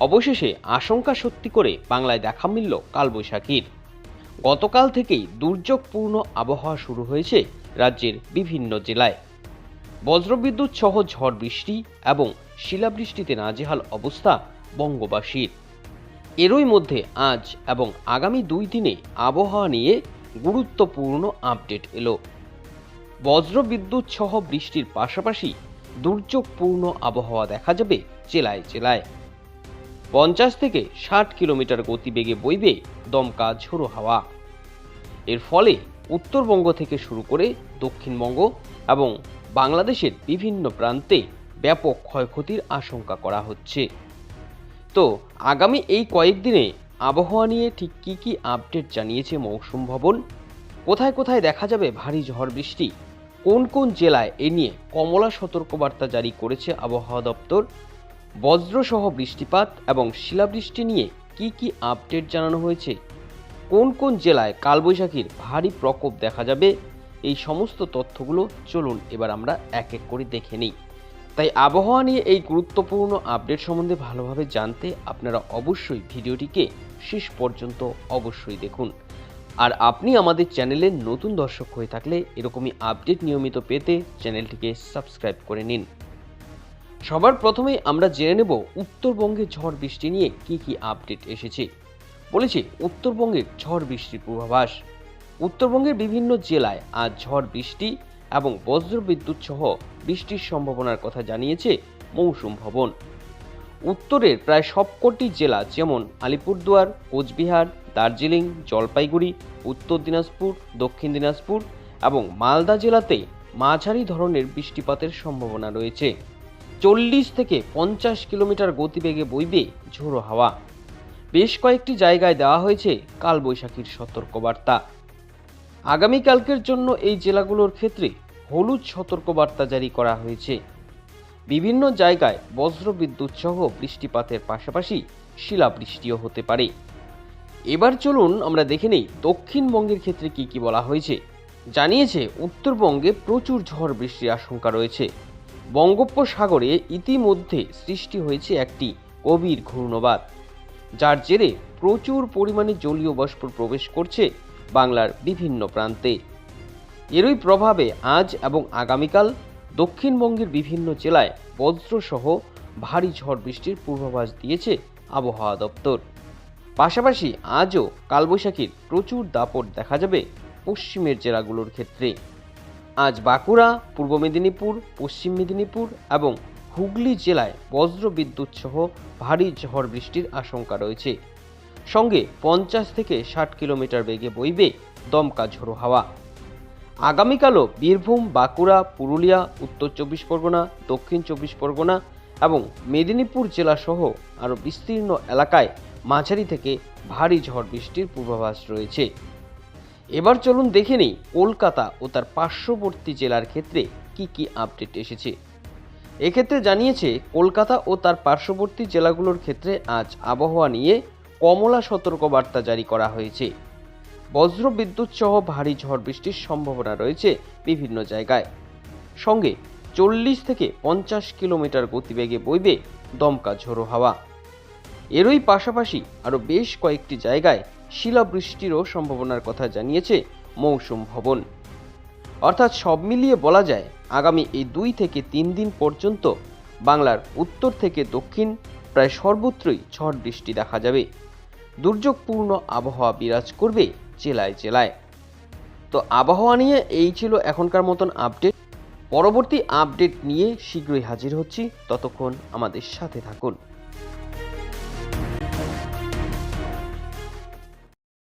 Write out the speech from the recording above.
অবশেষে আশঙ্কা সত্যি করে বাংলায় দেখা মিলল কালবৈশাখীর। গতকাল থেকেই দুর্যোগপূর্ণ আবহাওয়া শুরু হয়েছে রাজ্যের বিভিন্ন জেলায়। বজ্রবিদ্যুৎ সহ ঝড় বৃষ্টি এবং শিলাবৃষ্টিতে নাজেহাল অবস্থা বঙ্গবাসীর। এরই মধ্যে আজ এবং আগামী দুই দিনে আবহাওয়া নিয়ে গুরুত্বপূর্ণ আপডেট এলো। বজ্রবিদ্যুৎ সহ বৃষ্টির পাশাপাশি দুর্যোগপূর্ণ আবহাওয়া দেখা যাবে জেলায় জেলায়। পঞ্চাশ থেকে ষাট কিলোমিটার গতিবেগে বইবে দমকা ঝোড়ো হাওয়া। এর ফলে উত্তরবঙ্গ থেকে শুরু করে দক্ষিণবঙ্গ এবং বাংলাদেশের বিভিন্ন প্রান্তে ব্যাপক ক্ষয়ক্ষতির আশঙ্কা করা হচ্ছে। তো আগামী এই কয়েকদিনে আবহাওয়া নিয়ে ঠিক কী কী আপডেট জানিয়েছে মৌসুম ভবন? কোথায় কোথায় দেখা যাবে ভারী ঝড় বৃষ্টি? কোন কোন জেলায় এ নিয়ে কমলা সতর্কবার্তা জারি করেছে আবহাওয়া দপ্তর? বজ্রসহ বৃষ্টিপাত এবং শিলাবৃষ্টি নিয়ে কি কি আপডেট জানানো হয়েছে? কোন কোন জেলায় কালবৈশাখীর ভারী প্রকোপ দেখা যাবে? এই সমস্ত তথ্যগুলো চলুন এবার আমরা এক এক করে দেখে নিই। তাই আবহাওয়া নিয়ে এই গুরুত্বপূর্ণ আপডেট সম্বন্ধে ভালোভাবে জানতে আপনারা অবশ্যই ভিডিওটিকে শেষ পর্যন্ত অবশ্যই দেখুন। আর আপনি আমাদের চ্যানেলের নতুন দর্শক হয়ে থাকলে এরকমই আপডেট নিয়মিত পেতে চ্যানেলটিকে সাবস্ক্রাইব করে নিন। সবার প্রথমেই আমরা জেনে নেব উত্তরবঙ্গে ঝড় বৃষ্টি নিয়ে কি কি আপডেট এসেছে। বলেছে উত্তরবঙ্গের ঝড় বৃষ্টির পূর্বাভাস। উত্তরবঙ্গের বিভিন্ন জেলায় আজ ঝড় বৃষ্টি এবং বজ্রবিদ্যুৎ সহ বৃষ্টির সম্ভাবনার কথা জানিয়েছে মৌসুম ভবন। উত্তরের প্রায় সবকটি জেলা যেমন আলিপুরদুয়ার, কোচবিহার, দার্জিলিং, জলপাইগুড়ি, উত্তর দিনাজপুর, দক্ষিণ দিনাজপুর এবং মালদা জেলাতে মাঝারি ধরনের বৃষ্টিপাতের সম্ভাবনা রয়েছে। চল্লিশ থেকে পঞ্চাশ কিলোমিটার গতিবেগে বইবে ঝোড়ো হাওয়া। বেশ কয়েকটি জায়গায় দেওয়া হয়েছে কালবৈশাখীর সতর্কবার্তা। আগামীকালকের জন্য এই জেলাগুলোর ক্ষেত্রে হলুদ সতর্কবার্তা জারি করা হয়েছে। বিভিন্ন জায়গায় বজ্রবিদ্যুৎ সহ বৃষ্টিপাতের পাশাপাশি শিলাবৃষ্টিও হতে পারে। এবার চলুন আমরা দেখে নেই দক্ষিণবঙ্গের ক্ষেত্রে কি কি বলা হয়েছে। জানিয়েছে উত্তরবঙ্গে প্রচুর ঝড় বৃষ্টির আশঙ্কা রয়েছে। বঙ্গোপসাগরে ইতিমধ্যে সৃষ্টি হয়েছে একটি গভীর ঘূর্ণবাদ যার জেরে প্রচুর পরিমাণে জলীয় বাষ্প প্রবেশ করছে বাংলার বিভিন্ন প্রান্তে। এরই প্রভাবে আজ এবং আগামীকাল দক্ষিণবঙ্গের বিভিন্ন জেলায় বজ্রসহ ভারী ঝড় বৃষ্টির পূর্বাভাস দিয়েছে আবহাওয়া দপ্তর। পাশাপাশি আজও কালবৈশাখীর প্রচুর দাপট দেখা যাবে পশ্চিমের জেলাগুলোর ক্ষেত্রে। আজ বাঁকুড়া, পূর্ব মেদিনীপুর, পশ্চিম মেদিনীপুর এবং হুগলি জেলায় বজ্র বিদ্যুৎ সহ ভারী ঝড় বৃষ্টির আশঙ্কা রয়েছে। সঙ্গে পঞ্চাশ থেকে ষাট কিলোমিটার বেগে বইবে দমকা ঝোড়ো হাওয়া। আগামীকালও বীরভূম, বাঁকুড়া, পুরুলিয়া, উত্তর চব্বিশ পরগনা, দক্ষিণ চব্বিশ পরগনা এবং মেদিনীপুর জেলাসহ আরও বিস্তীর্ণ এলাকায় মাঝারি থেকে ভারী ঝড় বৃষ্টির পূর্বাভাস রয়েছে। এবার চলুন দেখে নিই কলকাতা ও তার পার্শ্ববর্তী জেলার ক্ষেত্রে কি কি আপডেট এসেছে। এক্ষেত্রে জানিয়েছে, কলকাতা ও তার পার্শ্ববর্তী জেলাগুলোর ক্ষেত্রে আজ আবহাওয়া নিয়ে কমলা সতর্কবার্তা জারি করা হয়েছে। বজ্র বিদ্যুৎ সহ ভারী ঝড় বৃষ্টির সম্ভাবনা রয়েছে বিভিন্ন জায়গায়। সঙ্গে চল্লিশ থেকে পঞ্চাশ কিলোমিটার গতিবেগে বইবে দমকা ঝোড়ো হাওয়া। এরই পাশাপাশি আরও বেশ কয়েকটি জায়গায় শিলাবৃষ্টিরও সম্ভাবনার কথা জানিয়েছে মৌসুম ভবন। অর্থাৎ সব মিলিয়ে বলা যায়, আগামী এই দুই থেকে তিন দিন পর্যন্ত বাংলার উত্তর থেকে দক্ষিণ প্রায় সর্বত্রই ঝড় বৃষ্টি দেখা যাবে। দুর্যোগপূর্ণ আবহাওয়া বিরাজ করবে জেলায় জেলায়। তো আবহাওয়া নিয়ে এই ছিল এখনকার মতন আপডেট। পরবর্তী আপডেট নিয়ে শীঘ্রই হাজির হচ্ছি। ততক্ষণ আমাদের সাথে থাকুন।